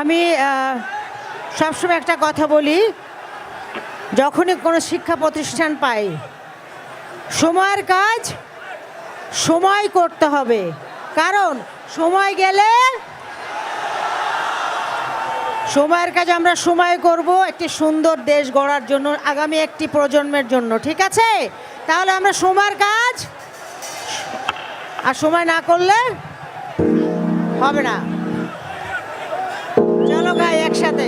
আমি সবসময় একটা কথা বলি, যখনই কোনো শিক্ষা প্রতিষ্ঠান পাই, সময়ের কাজ সময় করতে হবে। কারণ সময় গেলে সময়ের কাজ আমরা সময় করব, একটি সুন্দর দেশ গড়ার জন্য, আগামী একটি প্রজন্মের জন্য, ঠিক আছে? তাহলে আমরা সময়ের কাজ আর সময় না করলে হবে না। সাথে